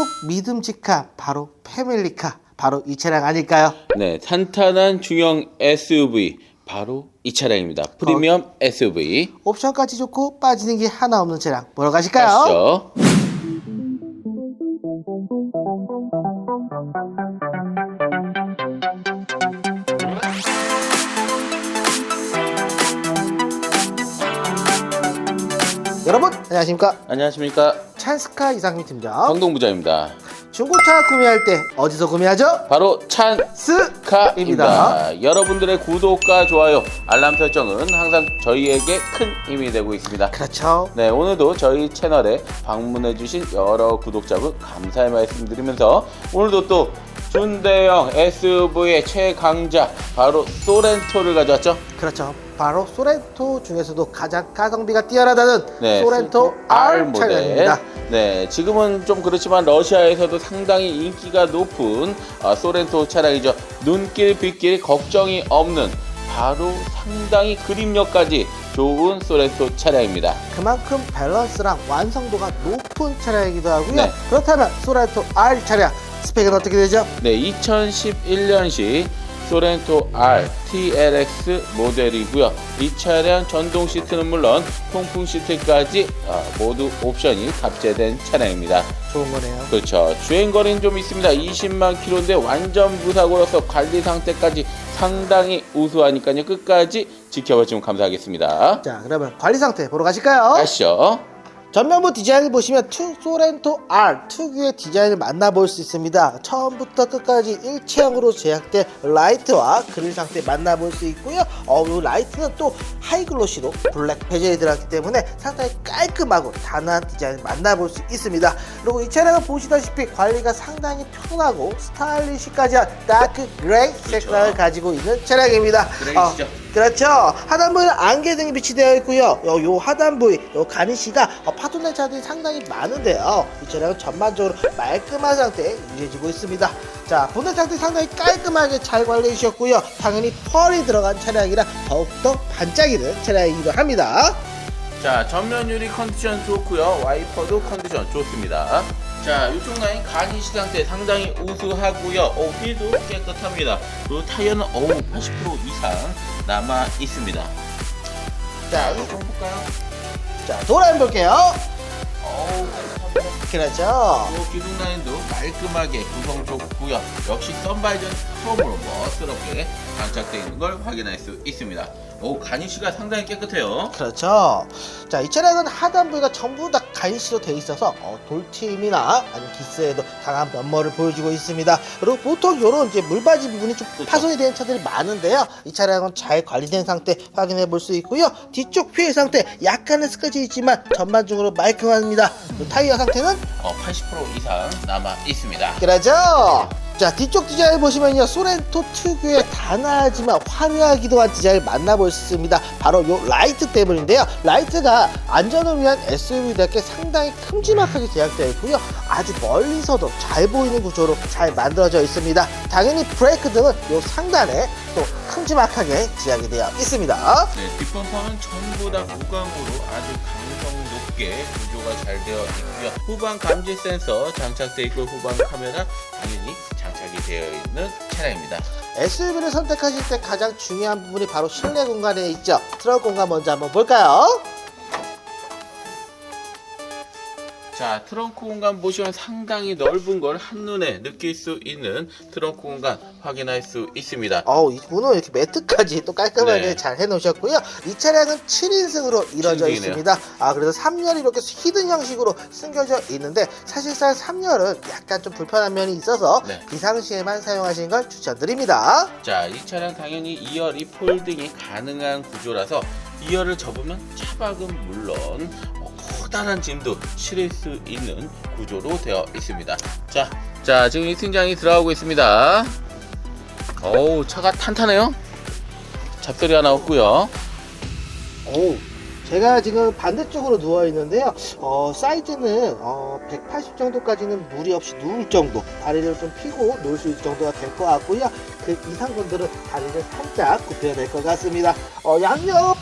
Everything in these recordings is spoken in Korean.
갈수록 믿음직한 바로 패밀리카 바로 이 차량 아닐까요? 네, 탄탄한 중형 SUV 바로 이 차량입니다. 프리미엄 SUV. 옵션까지 좋고 빠지는 게 하나 없는 차량 보러 가실까요? 가시죠. 여러분 안녕하십니까 안녕하십니까? 찬스카 이상민 팀장 황동 부장입니다. 중고차 구매할 때 어디서 구매하죠? 바로 찬스카입니다. 스입니다 여러분들의 구독과 좋아요, 알람 설정은 항상 저희에게 큰 힘이 되고 있습니다. 그렇죠 네, 오늘도 저희 채널에 방문해주신 여러 구독자분 감사의 말씀 드리면서 오늘도 또 준대형 SUV의 최강자 바로 소렌토를 가져왔죠. 그렇죠 바로 소렌토 중에서도 가장 가성비가 뛰어나다는 네, 소렌토 R 차량입니다 네, 지금은 좀 그렇지만 러시아에서도 상당히 인기가 높은 아, 소렌토 차량이죠. 눈길 빗길 걱정이 없는 바로 상당히 그림력까지 좋은 소렌토 차량입니다. 그만큼 밸런스랑 완성도가 높은 차량이기도 하고요 네. 그렇다면 소렌토 R 차량 스펙은 어떻게 되죠? 네, 2011년식 소렌토 R TLX 모델이고요. 이 차량 전동 시트는 물론 통풍 시트까지 아, 모두 옵션이 탑재된 차량입니다. 좋은 거네요 그렇죠. 주행 거리는 좀 있습니다. 20만 킬로인데 완전 무사고로서 관리 상태까지 상당히 우수하니까요. 끝까지 지켜봐 주면 감사하겠습니다. 자 그러면 관리 상태 보러 가실까요? 가시죠. 전면부 디자인을 보시면 투 소렌토 R 특유의 디자인을 만나볼 수 있습니다. 처음부터 끝까지 일체형으로 제작된 라이트와 그릴 상태 만나볼 수 있고요. 어, 이 라이트는 또 하이글로시로 블랙 베젤이 들어갔기 때문에 상당히 깔끔하고 단아한 디자인을 만나볼 수 있습니다. 그리고 이 차량은 보시다시피 관리가 상당히 편하고 스타일리시까지한 다크 그레이 색상을 가지고 있는 차량입니다. 그레이시죠? 그렇죠. 하단부에는 안개 등이 비치되어 있고요. 요, 요 하단부에 요 가니시가 어, 파손된 차들이 상당히 많은데요. 이 차량은 전반적으로 말끔한 상태에 유지해지고 있습니다. 자, 보넷 상태 상당히 깔끔하게 잘 관리해 주셨고요. 당연히 펄이 들어간 차량이라 더욱더 반짝이는 차량이기도 합니다. 자, 전면 유리 컨디션 좋고요. 와이퍼도 컨디션 좋습니다. 자, 이쪽 라인 가니시 상태 상당히 우수하고요. 오, 휠도 깨끗합니다. 그리고 타이어는 어우 80% 이상 남아 있습니다. 자, 좀 볼까요? 자, 돌아해 볼게요. 어우, 깨끗합니다. 그렇죠. 또 기둥 라인도 깔끔하게 구성 좋고요. 역시 썬바이저는 처음으로 멋스럽게 장착되어 있는 걸 확인할 수 있습니다. 오, 가니시가 상당히 깨끗해요. 그렇죠. 자, 이 차량은 하단부가 전부 다 간시로 되어 있어서 어, 돌침이나 아니면 기스에도 강한 면모를 보여주고 있습니다. 그리고 보통 이런 이제 물바지 부분이 좀 그렇죠. 파손이 된 차들이 많은데요. 이 차량은 잘 관리된 상태 확인해 볼 수 있고요. 뒤쪽 휠 상태 약간은 스크래치 있지만 전반적으로 말끔합니다. 타이어 상태는 어, 80% 이상 남아 있습니다. 그러죠. 자 뒤쪽 디자인을 보시면요. 소렌토 특유의 단아하지만 화려하기도 한 디자인을 만나볼 수 있습니다. 바로 요 라이트 때문인데요. 라이트가 안전을 위한 SUV답게 상당히 큼지막하게 제작되어 있고요. 아주 멀리서도 잘 보이는 구조로 잘 만들어져 있습니다. 당연히 브레이크 등은 요 상단에 또 큼지막하게 제작이 되어 있습니다. 네, 뒷범퍼는 전부 다 무광으로 아주 강성 높게 구조가 잘 되어 있고요. 후방 감지 센서 장착되어 있고 후방 카메라 당연히 장착이 되어 있는 차량입니다. SUV를 선택하실 때 가장 중요한 부분이 바로 실내 공간에 있죠 트럭 공간 먼저 한번 볼까요? 자, 트렁크 공간 보시면 상당히 넓은 걸 한눈에 느낄 수 있는 트렁크 공간 확인할 수 있습니다. 어우, 이 문은 이렇게 매트까지 또 깔끔하게 네. 잘 해놓으셨고요. 이 차량은 7인승으로 이루어져 7인승이네요. 있습니다. 아, 그래서 3열이 이렇게 히든 형식으로 숨겨져 있는데 사실상 3열은 약간 좀 불편한 면이 있어서 네. 비상시에만 사용하시는 걸 추천드립니다. 자, 이 차량 당연히 2열이 폴딩이 가능한 구조라서 2열을 접으면 차박은 물론 어, 커다란 짐도 실을 수 있는 구조로 되어 있습니다. 자, 자 지금 이 팀장이 들어가고 있습니다. 어우, 차가 탄탄해요. 잡소리가 없고요. 오, 제가 지금 반대쪽으로 누워 있는데요. 어, 사이즈는 어, 180 정도까지는 무리 없이 누울 정도, 다리를 좀 펴고 놓을 수 있을 정도가 될 것 같고요. 그 이상 분들은 다리를 살짝 굽혀야 될 것 같습니다. 어, 양옆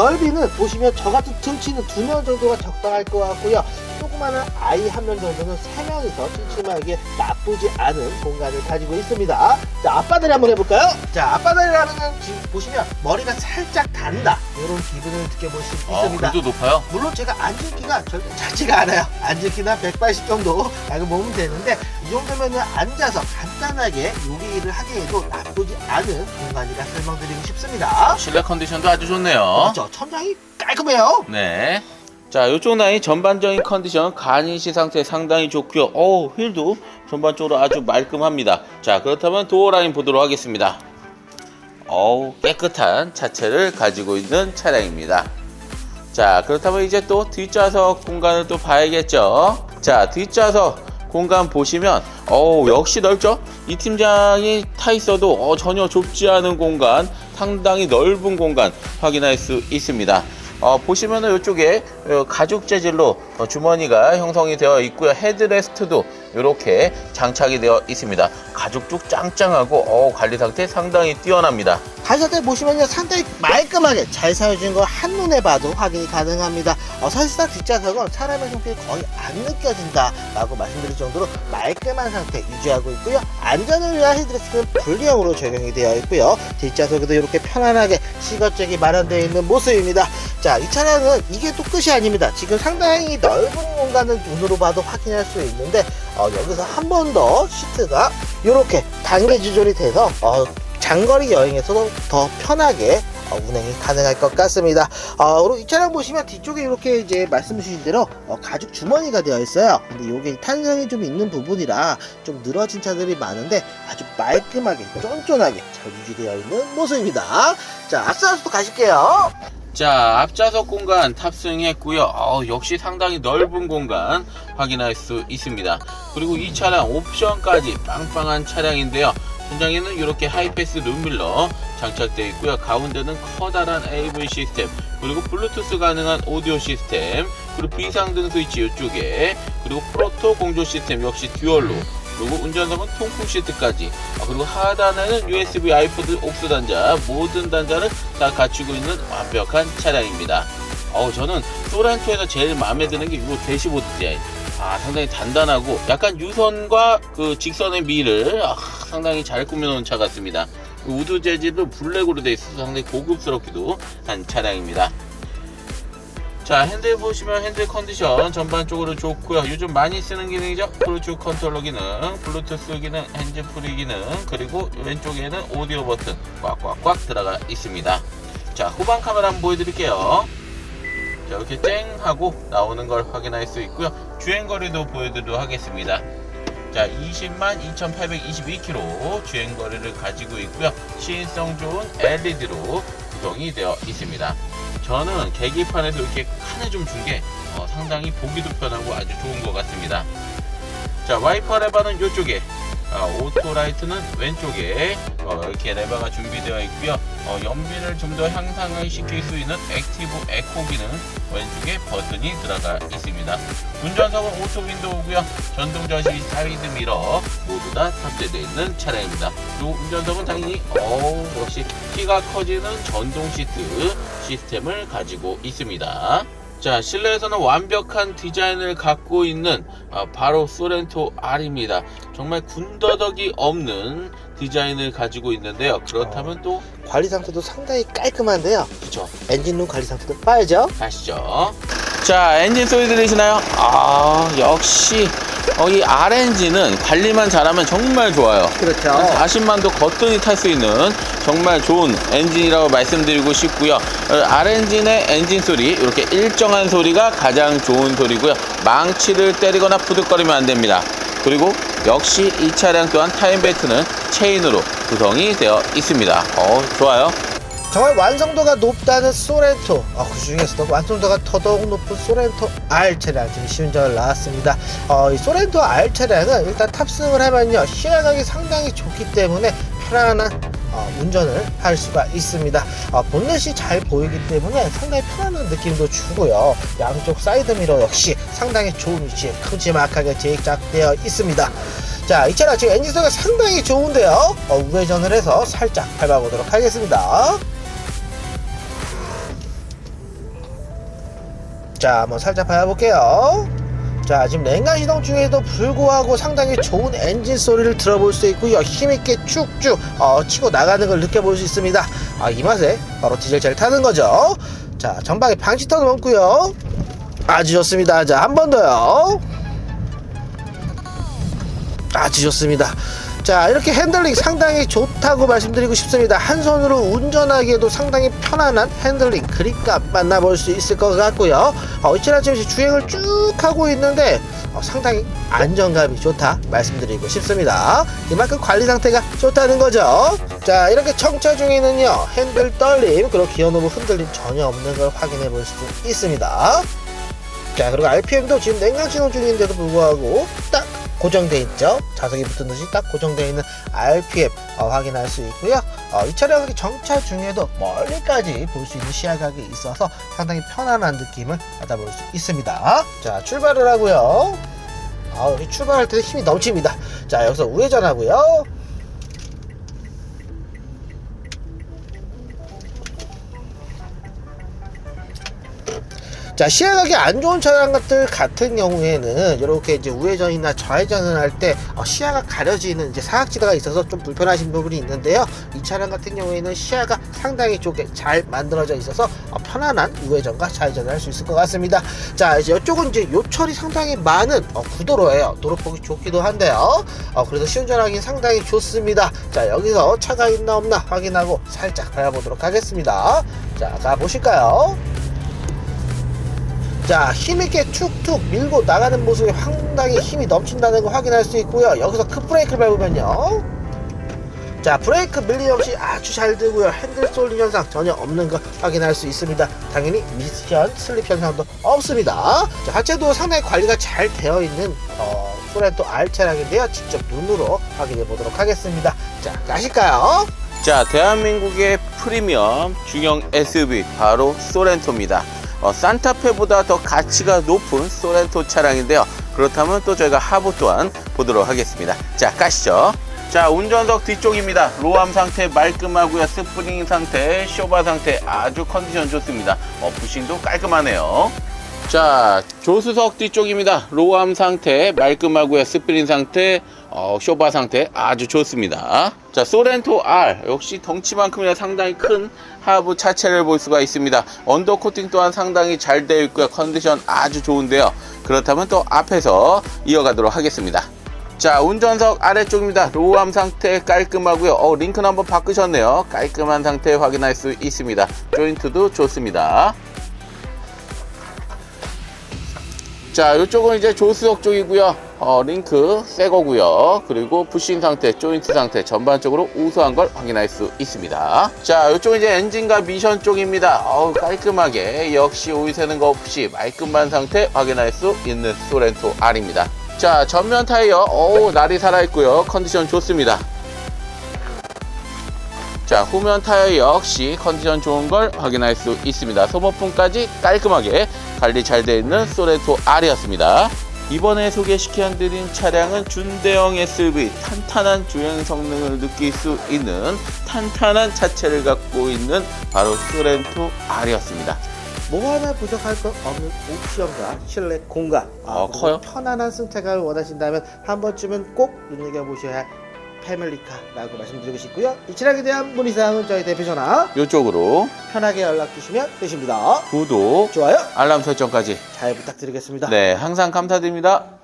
넓이는 보시면 저 같은 등치는 두 명 정도가 적당할 것 같고요. 조그마한 아이 한 명 정도는 세 명이서 침침하게 나쁘지 않은 공간을 가지고 있습니다. 자, 아빠들이 한번 해볼까요? 자, 아빠들이라면 지금 보시면 머리가 살짝 단다. 이런 기분을 느껴보실 수 아, 있습니다. 그래도 높아요? 물론 제가 앉을 키가 절대 작지가 않아요. 앉을 키는 한180 정도 알고 보면 되는데 이 정도면 앉아서 간단하게 요리 일을 하기에도 나쁘지 않은 공간이라 설명드리고 싶습니다. 실내 컨디션도 아주 좋네요. 그렇죠. 천장이 깔끔해요. 네. 자, 이쪽 라인 전반적인 컨디션 간이시 상태 상당히 좋고요. 어, 휠도 전반적으로 아주 말끔합니다. 자, 그렇다면 도어 라인 보도록 하겠습니다. 어우, 깨끗한 차체를 가지고 있는 차량입니다. 자, 그렇다면 이제 또 뒷좌석 공간을 또 봐야겠죠. 자, 뒷좌석 공간 보시면 어우, 역시 넓죠? 이 팀장이 타 있어도 어, 전혀 좁지 않은 공간, 상당히 넓은 공간 확인할 수 있습니다. 어, 보시면은 이쪽에 어, 가죽 재질로 어, 주머니가 형성이 되어 있고요. 헤드레스트도 이렇게 장착이 되어 있습니다. 가죽 쪽 짱짱하고 어, 관리 상태 상당히 뛰어납니다. 가셔대 보시면요 상당히 말끔하게 잘 사용해준 걸 한눈에 봐도 확인이 가능합니다. 어, 사실상 뒷좌석은 사람의 손길이 거의 안 느껴진다 라고 말씀드릴 정도로 말끔한 상태 유지하고 있고요. 안전을 위한 헤드레스트는 분리형으로 적용이 되어 있고요. 뒷좌석에도 이렇게 편안하게 시거잭이 마련되어 있는 모습입니다. 자, 이 차량은 이게 또 끝이 아닙니다. 지금 상당히 넓은 공간을 눈으로 봐도 확인할 수 있는데 어, 여기서 한 번 더 시트가 이렇게 단계 조절이 돼서 어, 장거리 여행에서도 더 편하게 어, 운행이 가능할 것 같습니다. 어, 그리고 이 차량 보시면 뒤쪽에 이렇게 이제 말씀 주신 대로 어, 가죽 주머니가 되어 있어요. 근데 이게 탄성이 좀 있는 부분이라 좀 늘어진 차들이 많은데 아주 말끔하게 쫀쫀하게 잘 유지되어 있는 모습입니다. 자, 또 가실게요. 자, 앞좌석 공간 탑승했고요. 어, 역시 상당히 넓은 공간 확인할 수 있습니다. 그리고 이 차량 옵션까지 빵빵한 차량인데요. 현장에는 이렇게 하이패스 룸밀러 장착되어 있고요. 가운데는 커다란 AV 시스템, 그리고 블루투스 가능한 오디오 시스템, 그리고 비상등 스위치 이쪽에, 그리고 프로토 공조 시스템 역시 듀얼로, 그리고 운전석은 통풍 시트까지, 아, 그리고 하단에는 USB 아이포드 옥스 단자, 모든 단자를 다 갖추고 있는 완벽한 차량입니다. 어우, 저는 소렌토에서 제일 마음에 드는 게 이거 대시보드 디자인. 아, 상당히 단단하고 약간 유선과 그 직선의 미를 아, 상당히 잘 꾸며놓은 차 같습니다. 그 우드 재질도 블랙으로 되어 있어서 상당히 고급스럽기도 한 차량입니다. 자 핸들 보시면 핸들 컨디션 전반적으로 좋고요. 요즘 많이 쓰는 기능이죠? 크루즈 컨트롤러 기능 블루투스 기능 핸즈프리 기능 그리고 왼쪽에는 오디오 버튼 꽉꽉꽉 들어가 있습니다. 자 후방 카메라 한번 보여드릴게요. 자 이렇게 쨍 하고 나오는 걸 확인할 수 있고요. 주행거리도 보여드리도록 하겠습니다. 자 20만 2822km 주행거리를 가지고 있고요. 시인성 좋은 LED로 구성이 되어 있습니다 저는 계기판에서 이렇게 칸을 좀 준게 어, 상당히 보기도 편하고 아주 좋은 것 같습니다. 자 와이퍼 레버는 이쪽에 어, 오토라이트는 왼쪽에 어, 이렇게 레버가 준비되어 있고요. 어, 연비를 좀 더 향상을 시킬 수 있는 액티브 에코 기능 왼쪽에 버튼이 들어가 있습니다. 운전석은 오토 윈도우고요. 전동 저시 사이드 미러 모두 다 탑재되어 있는 차량입니다. 그리고 운전석은 당연히 어 역시 키가 커지는 전동 시트 시스템을 가지고 있습니다. 자 실내에서는 완벽한 디자인을 갖고 있는 아, 바로 소렌토 R입니다. 정말 군더더기 없는 디자인을 가지고 있는데요. 그렇다면 또 관리 상태도 상당히 깔끔한데요. 그쵸 엔진룸 관리 상태도 빠르죠? 가시죠. 자, 엔진 소리 들리시나요? 아, 역시 어, 이 RNG는 관리만 잘하면 정말 좋아요. 그렇죠. 40만도 거뜬히 탈 수 있는 정말 좋은 엔진이라고 말씀드리고 싶고요. 어, RNG의 엔진 소리 이렇게 일정한 소리가 가장 좋은 소리고요. 망치를 때리거나 푸득거리면 안 됩니다. 그리고 역시 이 차량 또한 타임벨트는 체인으로 구성이 되어 있습니다. 어, 좋아요. 정말 완성도가 높다는 소렌토. 어, 그 중에서도 완성도가 더더욱 높은 소렌토 R 차량 지금 시운전을 나왔습니다. 어, 이 소렌토 R 차량은 일단 탑승을 하면요 시야각이 상당히 좋기 때문에 편안한 어, 운전을 할 수가 있습니다. 어, 본넷이 잘 보이기 때문에 상당히 편안한 느낌도 주고요. 양쪽 사이드 미러 역시 상당히 좋은 위치에 큼지막하게 제작되어 있습니다. 자, 이 차량 지금 엔진소가 상당히 좋은데요. 어, 우회전을 해서 살짝 밟아보도록 하겠습니다. 자, 한번 살짝 밟아볼게요. 자 지금 냉간 시동 중에도 불구하고 상당히 좋은 엔진 소리를 들어볼 수 있고요 힘있게 쭉쭉 어, 치고 나가는 걸 느껴볼 수 있습니다. 아 이 맛에 바로 디젤 잘 타는 거죠. 자 전방에 방지턱 넘고요. 아주 좋습니다. 자 한 번 더요. 아주 좋습니다. 자 이렇게 핸들링 상당히 좋다고 말씀드리고 싶습니다. 한 손으로 운전하기에도 상당히 편안한 핸들링 그립감 만나볼 수 있을 것 같고요. 어, 이치라치이 주행을 쭉 하고 있는데 어, 상당히 안정감이 좋다 말씀드리고 싶습니다. 이만큼 관리 상태가 좋다는 거죠. 자 이렇게 청차 중에는요 핸들 떨림 그리고 기어 노브 흔들림 전혀 없는 걸 확인해 볼 수 있습니다. 자 그리고 RPM도 지금 냉각 신호 중인데도 불구하고 딱 고정돼 있죠? 자석이 붙은 듯이 딱 고정되어 있는 RPM 어, 확인할 수 있고요. 어, 이 차량이 정차 중에도 멀리까지 볼 수 있는 시야각이 있어서 상당히 편안한 느낌을 받아볼 수 있습니다. 자 출발을 하고요. 아, 이 출발할 때 힘이 넘칩니다. 자 여기서 우회전하고요 자 시야각이 안 좋은 차량들 같은 경우에는 이렇게 이제 우회전이나 좌회전을 할때 어, 시야가 가려지는 이제 사각지대가 있어서 좀 불편하신 부분이 있는데요. 이 차량 같은 경우에는 시야가 상당히 좋게 잘 만들어져 있어서 어, 편안한 우회전과 좌회전을 할 수 있을 것 같습니다. 자 이제 이쪽은 이제 요철이 상당히 많은 어, 구도로예요. 도로 폭이 좁기도 한데요. 어, 그래서 시운전하기 상당히 좋습니다. 자 여기서 차가 있나 없나 확인하고 살짝 밟아보도록 하겠습니다. 자 가보실까요 자 힘있게 툭툭 밀고 나가는 모습이 상당히 힘이 넘친다는 걸 확인할 수 있고요. 여기서 급 브레이크를 밟으면요. 자 브레이크 밀림 없이 아주 잘 들고요. 핸들 쏠림 현상 전혀 없는 걸 확인할 수 있습니다. 당연히 미션 슬립 현상도 없습니다. 자 하체도 상당히 관리가 잘 되어 있는 어, 소렌토 R 차량인데요. 직접 눈으로 확인해 보도록 하겠습니다. 자 가실까요? 자, 대한민국의 프리미엄 중형 SUV 바로 소렌토입니다. 어, 산타페보다 더 가치가 높은 소렌토 차량인데요. 그렇다면 또 저희가 하부 또한 보도록 하겠습니다. 자, 가시죠. 자, 운전석 뒤쪽입니다. 로암 상태 말끔하고요. 스프링 상태, 쇼바 상태 아주 컨디션 좋습니다. 어, 부싱도 깔끔하네요. 자, 조수석 뒤쪽입니다. 로암 상태 말끔하고요. 스프링 상태, 어, 쇼바 상태 아주 좋습니다. 자, 소렌토 R 역시 덩치만큼이나 상당히 큰 하부 차체를 볼 수가 있습니다. 언더 코팅 또한 상당히 잘 되어 있고요. 컨디션 아주 좋은데요. 그렇다면 또 앞에서 이어가도록 하겠습니다. 자, 운전석 아래쪽입니다. 로우암 상태 깔끔하고요. 어, 링크는 한번 바꾸셨네요. 깔끔한 상태 확인할 수 있습니다. 조인트도 좋습니다. 자, 이쪽은 이제 조수석 쪽이고요. 어, 링크 새 거고요. 그리고 부싱 상태, 조인트 상태 전반적으로 우수한 걸 확인할 수 있습니다. 자, 이쪽은 이제 엔진과 미션 쪽입니다. 어우, 깔끔하게 역시 오일 새는 거 없이 말끔한 상태 확인할 수 있는 소렌토 R입니다. 자, 전면 타이어 어우, 날이 살아 있고요. 컨디션 좋습니다. 자, 후면 타이어 역시 컨디션 좋은 걸 확인할 수 있습니다. 소모품까지 깔끔하게 관리 잘 되어 있는 소렌토 R이었습니다. 이번에 소개시켜드린 차량은 준대형 SUV 탄탄한 주행 성능을 느낄 수 있는 탄탄한 차체를 갖고 있는 바로 소렌토 R이었습니다. 뭐 하나 부족할 것 없는 옵션과 실내 공간 아, 그리고 커요? 편안한 승차감을 원하신다면 한 번쯤은 꼭 눈여겨보셔야 할 패밀리카라고 말씀드리고 싶고요. 이 차량에 대한 문의사항은 저희 대표 전화 이쪽으로 편하게 연락 주시면 되십니다. 구독, 좋아요. 알람 설정까지 잘 부탁드리겠습니다. 네, 항상 감사드립니다.